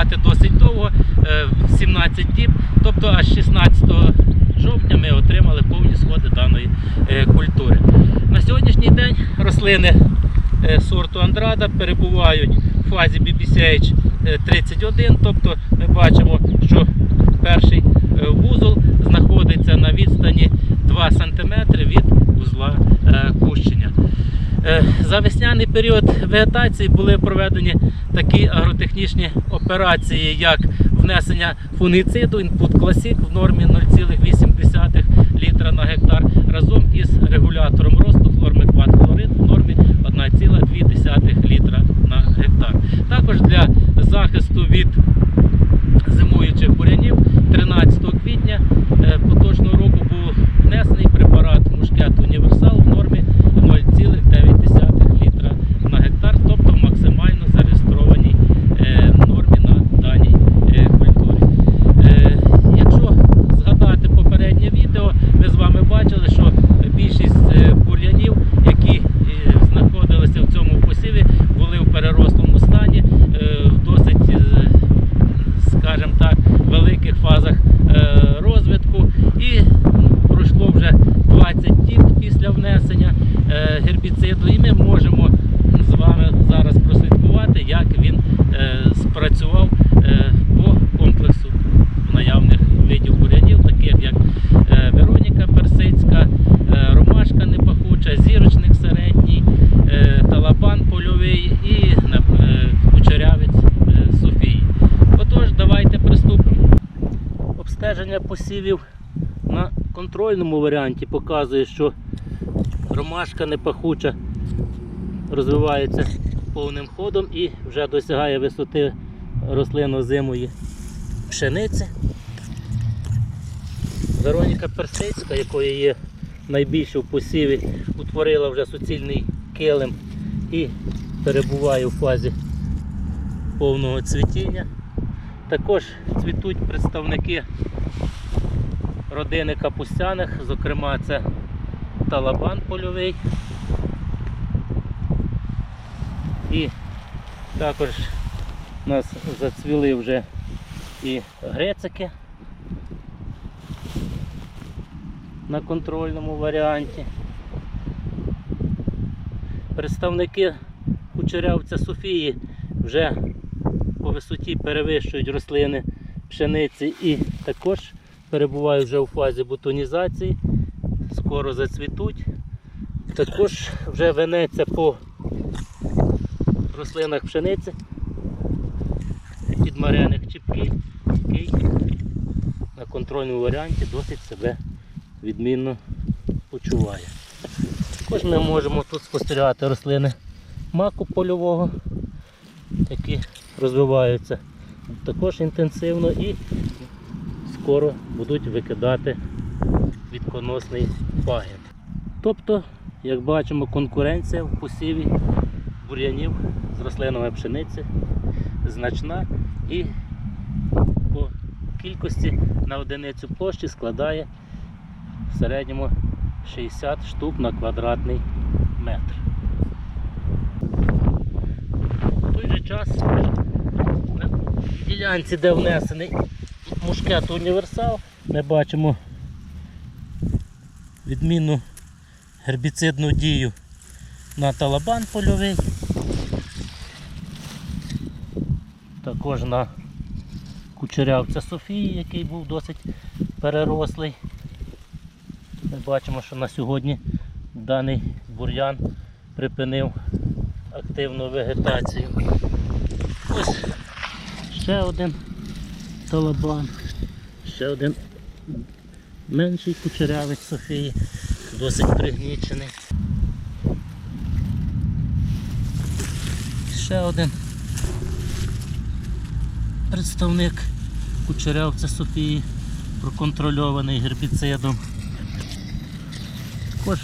чекати досить довго, е, 17 діб. Тобто аж 16 жовтня ми отримали повні сходи даної е, культури. На сьогоднішній день рослини е, сорту Андрада перебувають в фазі BBCH е, 31, тобто ми бачимо, що перший е, вузол знаходиться на відстані 2 см від вузла е, кущення. Е, За весняний період вегетації були проведені такі агротехнічні операції, як внесення фунгіциду Input Classic в нормі 0,8 літра на гектар разом із регулятором росту хлормекват хлорид в нормі 1,2 літра на гектар. Також для захисту від зимуючих бурянів 13 квітня е, поточного року був внесений препарат мушкет універсал в нормі 0,9 літра на гектар, тобто в максимально зареєстрованій е, нормі на даній е, культурі. Е, Якщо згадати попереднє відео, ми з вами бачили, що більшість е, бур'янів, які е, знаходилися в цьому посіві, були в перерослому стані, е, в досить, е, скажімо так, великих фазах е, розвитку. І пройшло вже 20 діб після внесення е, гербіциду, і ми можемо з вами зараз прослідкувати, як він е, спрацював е, по комплексу наявних видів бурянів, таких як Вероніка Персидська, е, Ромашка непахуча, зірочник середній, талабан польовий і кучерявець Софії. Отож, давайте приступимо. Обстеження посівів контрольному варіанті показує, що ромашка непахуча розвивається повним ходом і вже досягає висоти рослинно-зимої пшениці. Вероніка Персидська, якої є найбільше в посіві, утворила вже суцільний килим і перебуває у фазі повного цвітіння. Також цвітуть представники родини капустяних, зокрема це талабан польовий. І також у нас зацвіли вже і грецики на контрольному варіанті. Представники кучерявця Софії вже по висоті перевищують рослини пшениці і також перебувають вже у фазі бутонізації, скоро зацвітуть. Також вже венеться по рослинах пшениці підмарених чіпки, який на контрольному варіанті досить себе відмінно почуває. Також ми можемо тут спостерігати рослини маку польового, які розвиваються також інтенсивно і скоро будуть викидати відконосний пагін. Тобто, як бачимо, конкуренція в посіві бур'янів з рослинами пшениці значна і по кількості на одиницю площі складає в середньому 60 штук на квадратний метр. В той же час на ділянці, де внесений мушкет універсал, ми бачимо відмінну гербіцидну дію на талабан польовий. Також на кучерявця Софії, який був досить перерослий. Ми бачимо, що на сьогодні даний бур'ян припинив активну вегетацію. Ось ще один талабан, ще один менший кучерявець Софії, досить пригнічений. Ще один представник кучерявця Софії, проконтрольований гербіцидом. Також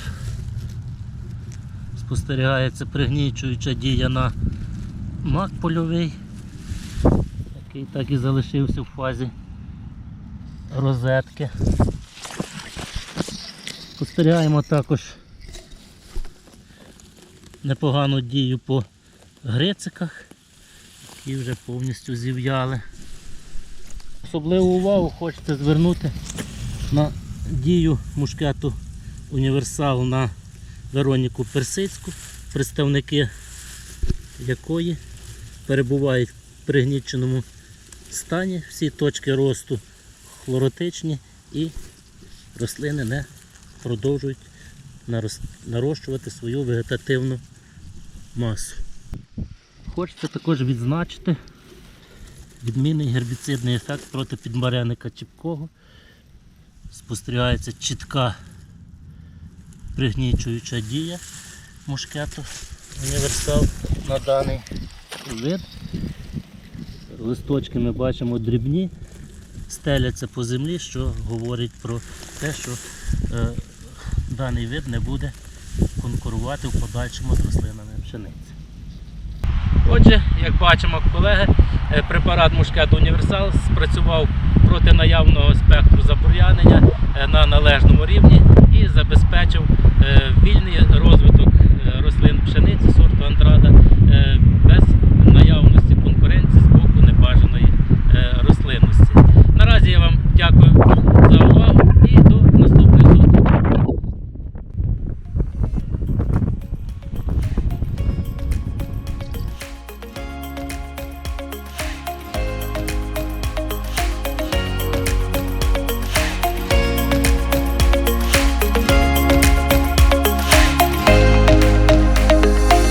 спостерігається пригнічуюча дія на мак польовий, який так і залишився в фазі розетки. Спостерігаємо також непогану дію по грициках, які вже повністю зів'яли. Особливу увагу хочеться звернути на дію мушкету універсал на Вероніку Персицьку, представники якої перебувають в пригніченому стані, всі точки росту хлоротичні і рослини не продовжують нарощувати свою вегетативну масу. Хочеться також відзначити відмінний гербіцидний ефект проти підмаряника чіпкого. Спостерігається чітка пригнічуюча дія мушкету універсал на даний вид. Листочки ми бачимо дрібні, стеляться по землі, що говорить про те, що е, даний вид не буде конкурувати в подальшому з рослинами пшениці. Отже, як бачимо, колеги, е, препарат мушкету універсал спрацював проти наявного спектру забур'янення е, на належному рівні і забезпечив е, вільний розвиток рослин пшениці